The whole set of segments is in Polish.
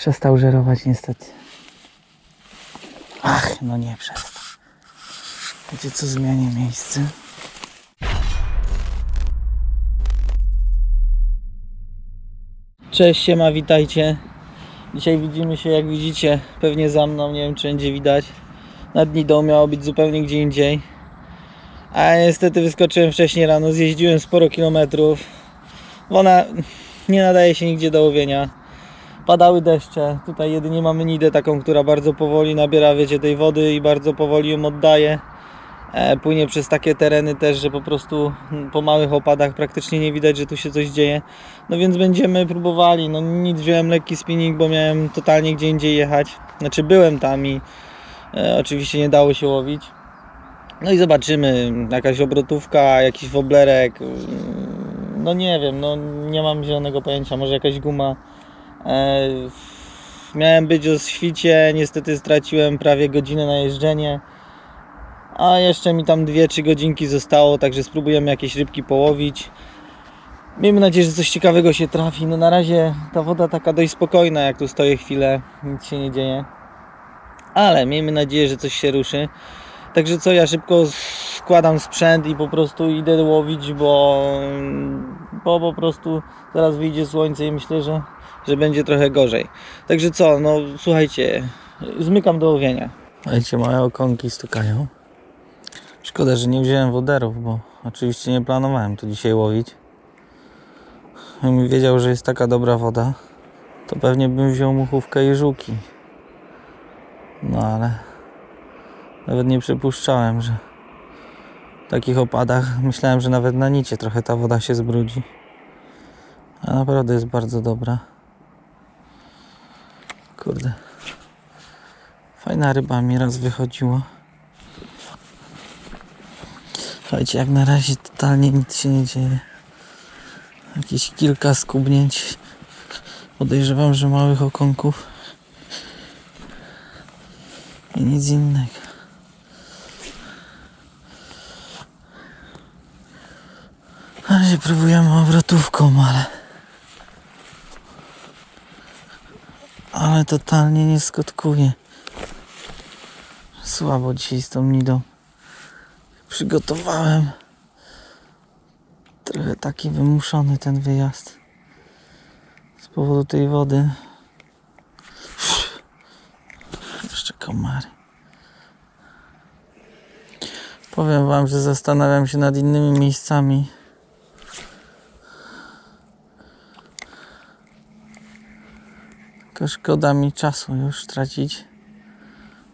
Przestał żerować niestety. Ach, no nie przestał. Wiecie co, zmienię miejsce. Cześć, siema, witajcie. Dzisiaj widzimy się, jak widzicie, pewnie za mną, nie wiem czy będzie widać. Na dni domu miało być zupełnie gdzie indziej. A niestety wyskoczyłem wcześniej rano, zjeździłem sporo kilometrów. Ona nie nadaje się nigdzie do łowienia. Padały deszcze. Tutaj jedynie mamy nidę taką, która bardzo powoli nabiera, wiecie, tej wody i bardzo powoli ją oddaje. E, płynie przez takie tereny też, że po prostu mm, po małych opadach praktycznie nie widać, że tu się coś dzieje. No więc będziemy próbowali. No nic, wziąłem lekki spinning, bo miałem totalnie gdzie indziej jechać. Znaczy byłem tam i e, oczywiście nie dało się łowić. No i zobaczymy, jakaś obrotówka, jakiś woblerek, mm, no nie wiem, no nie mam zielonego pojęcia, może jakaś guma. E, miałem być o świcie, niestety straciłem prawie godzinę na jeżdżenie. A jeszcze mi tam 2-3 godzinki zostało, także spróbujemy jakieś rybki połowić. Miejmy nadzieję, że coś ciekawego się trafi. No na razie ta woda taka dość spokojna, jak tu stoję chwilę, nic się nie dzieje. Ale miejmy nadzieję, że coś się ruszy. Także co, ja szybko składam sprzęt i po prostu idę łowić, bo, bo po prostu zaraz wyjdzie słońce i myślę, że, że będzie trochę gorzej. Także co, no słuchajcie, zmykam do łowienia. Słuchajcie, małe okonki stukają. Szkoda, że nie wziąłem woderów, bo oczywiście nie planowałem tu dzisiaj łowić. Gdybym wiedział, że jest taka dobra woda, to pewnie bym wziął muchówkę i żółki. No ale nawet nie przypuszczałem, że w takich opadach myślałem, że nawet na nicie trochę ta woda się zbrudzi. A naprawdę jest bardzo dobra. Kurde. Fajna ryba mi raz wychodziła. Słuchajcie, jak na razie totalnie nic się nie dzieje. Jakieś kilka skubnięć. Podejrzewam, że małych okonków. I nic innego. Na razie próbujemy obrotówką, ale... Ale totalnie nie skotkuje. Słabo dzisiaj z tą nidą przygotowałem. Trochę taki wymuszony ten wyjazd. Z powodu tej wody. Jeszcze komary. Powiem wam, że zastanawiam się nad innymi miejscami. Tylko szkoda mi czasu już tracić.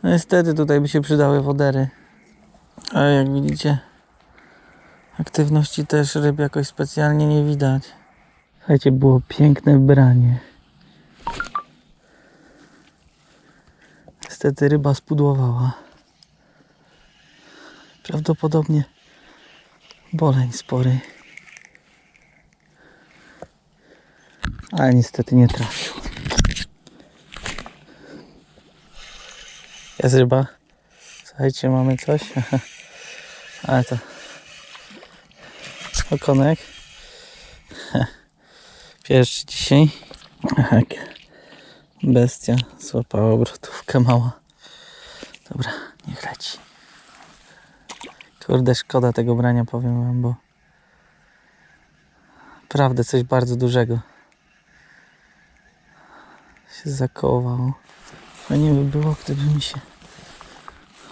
No niestety tutaj by się przydały wodery. Ale jak widzicie, aktywności też ryb jakoś specjalnie nie widać. Słuchajcie, było piękne branie. Niestety ryba spudłowała. Prawdopodobnie boleń spory. Ale niestety nie trafił. Jest ryba. Słuchajcie, mamy coś. Ale to okonek. Pierwszy dzisiaj. Tak. Bestia złapała obrotówkę mała. Dobra, niech leci. Kurde, szkoda tego brania, powiem wam, bo naprawdę coś bardzo dużego się zakołowało. Fajnie by było, gdyby mi się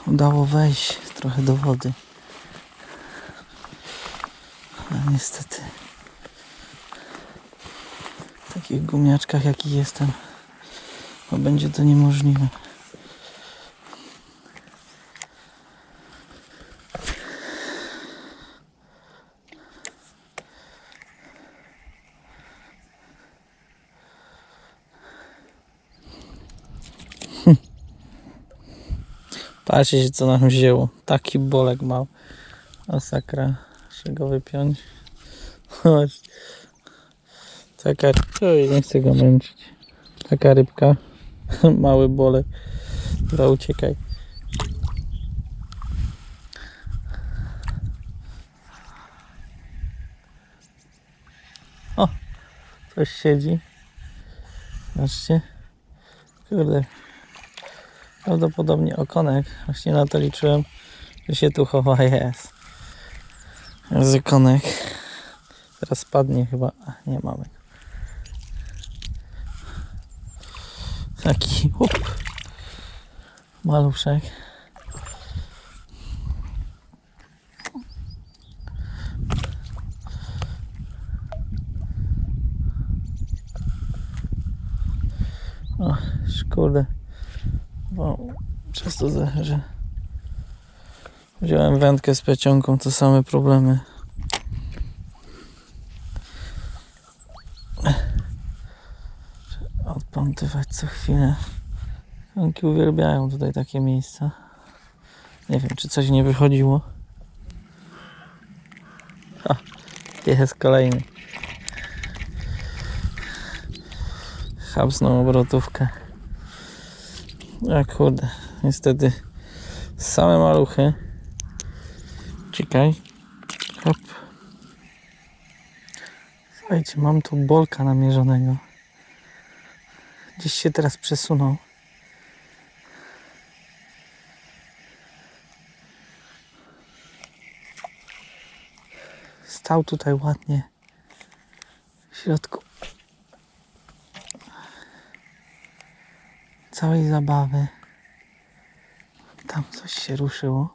udało wejść trochę do wody. Ale niestety w takich gumiaczkach jaki jestem, to będzie to niemożliwe. Patrzcie się co nam wzięło. Taki bolek mał. Masakra. Muszę go wypiąć. Chodź. Taka... Oj, nie chcę go męczyć. Taka rybka. Mały bolek. Dobra, uciekaj. O! Coś siedzi. Zobaczcie. Kurde. Prawdopodobnie okonek. Właśnie na to liczyłem, że się tu chowa jest. Jest okonek. Teraz spadnie chyba. Nie mamy. Taki up. maluszek. O, kurde. Bo to, że- wziąłem wędkę z plecionką, to same problemy. Trzeba Odpątywać co chwilę. Wędki uwielbiają tutaj takie miejsca. Nie wiem, czy coś nie wychodziło. Ha, jest kolejny. Chabsną obrotówkę. A kurde, niestety same maluchy. Czekaj. Hop. Słuchajcie, mam tu bolka namierzonego. Gdzieś się teraz przesunął. Stał tutaj ładnie w środku całej zabawy. Tam coś się ruszyło.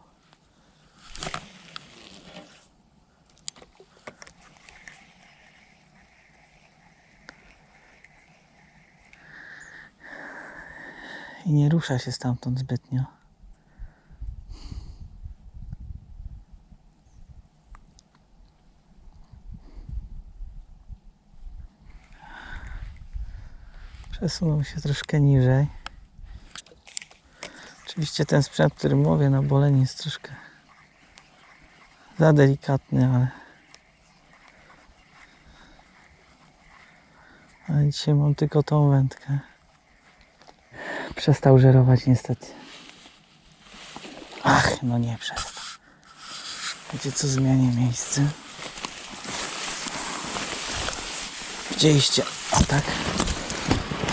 I nie rusza się stamtąd zbytnio. Przesunął się troszkę niżej. Oczywiście ten sprzęt, który mówię na bolenie jest troszkę za delikatny, ale ale dzisiaj mam tylko tą wędkę. Przestał żerować niestety. Ach, no nie przestał. Wiecie co, zmienię miejsce. Widzieliście? O tak.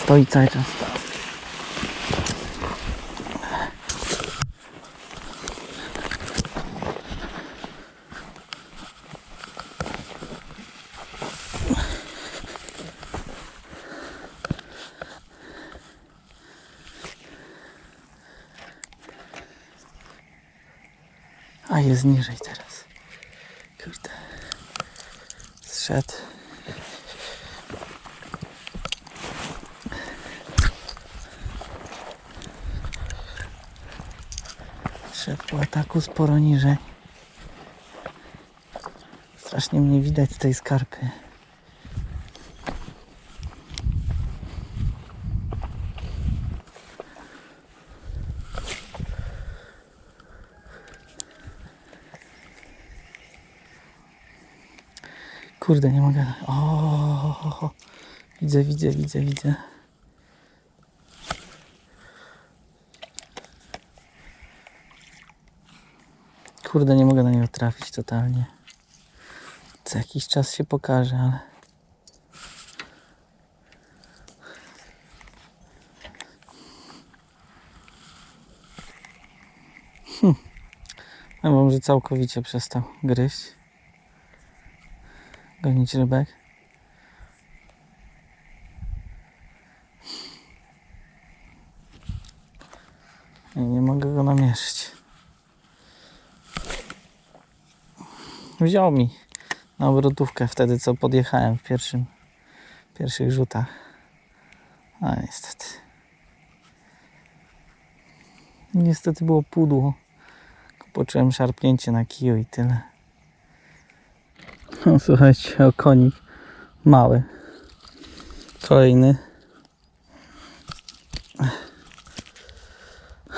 Stoi cały czas. A jest niżej teraz. Kurde. Zszedł. Szedł po ataku sporo niżej. Strasznie mnie widać z tej skarpy. Kurde, nie mogę. O, widzę, widzę, widzę, widzę. Kurde, nie mogę na niego trafić totalnie. Co jakiś czas się pokaże, ale. Hm. Mam, że całkowicie przestał gryźć. Gonić rybek. I nie mogę go namierzyć. Wziął mi na obrotówkę wtedy, co podjechałem w pierwszym, pierwszych rzutach. A niestety. Niestety było pudło. Poczułem szarpnięcie na kiju i tyle. Słuchajcie, okonik mały. Kolejny.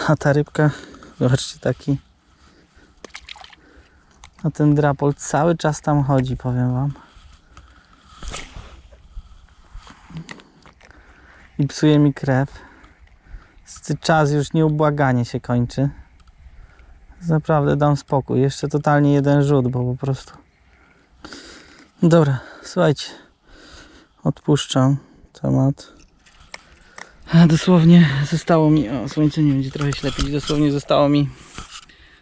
A ta rybka, zobaczcie taki. A ten drapol cały czas tam chodzi, powiem wam. I psuje mi krew. Czas już nieubłaganie się kończy. Naprawdę dam spokój. Jeszcze totalnie jeden rzut, bo po prostu. Dobra, słuchajcie. Odpuszczam temat. A dosłownie zostało mi, o słońce nie będzie trochę ślepić, dosłownie zostało mi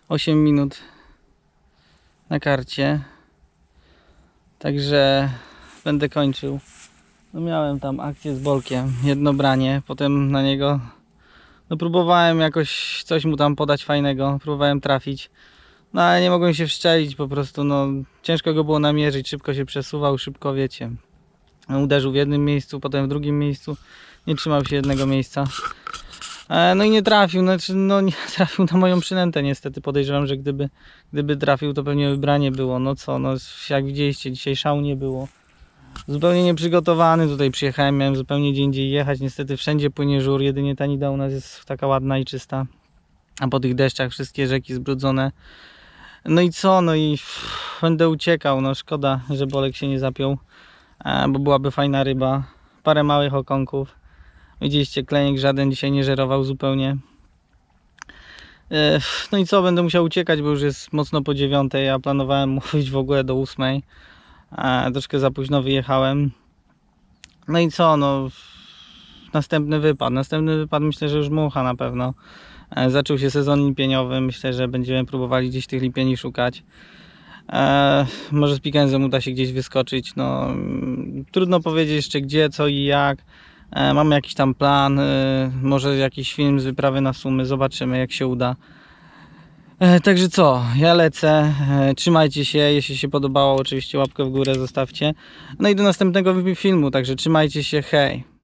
8 minut na karcie. Także będę kończył. No miałem tam akcję z Bolkiem, jedno branie, potem na niego no próbowałem jakoś coś mu tam podać fajnego, próbowałem trafić. No ale nie mogłem się wszczelić po prostu, no ciężko go było namierzyć, szybko się przesuwał, szybko wiecie. Uderzył w jednym miejscu, potem w drugim miejscu, nie trzymał się jednego miejsca. E, No i nie trafił, znaczy, no nie trafił na moją przynętę niestety. Podejrzewam, że gdyby, gdyby trafił, to pewnie wybranie było. No co, no jak widzieliście, dzisiaj szału nie było. Zupełnie nieprzygotowany tutaj przyjechałem, miałem zupełnie gdzie indziej jechać. Niestety wszędzie płynie żur, jedynie ta Nida u nas jest taka ładna i czysta. A po tych deszczach wszystkie rzeki zbrudzone. No i co, no i będę uciekał, no szkoda, że Bolek się nie zapiął, e, bo byłaby fajna ryba. Parę małych okonków. Widzieliście, kleniek żaden dzisiaj nie żerował zupełnie. E, No i co, będę musiał uciekać, bo już jest mocno po dziewiątej, a planowałem mówić w ogóle do ósmej. E, Troszkę za późno wyjechałem. No i co, no następny wypad. Następny wypad myślę, że już mucha na pewno. E, Zaczął się sezon lipieniowy, myślę, że będziemy próbowali gdzieś tych lipieni szukać. E, może z Pikenzem uda się gdzieś wyskoczyć. No, mm, trudno powiedzieć jeszcze gdzie, co i jak. E, mamy jakiś tam plan, może jakiś film z wyprawy na sumy, zobaczymy jak się uda. Także co, ja lecę, trzymajcie się, jeśli się podobało oczywiście łapkę w górę zostawcie. No i do następnego filmu, także trzymajcie się, hej!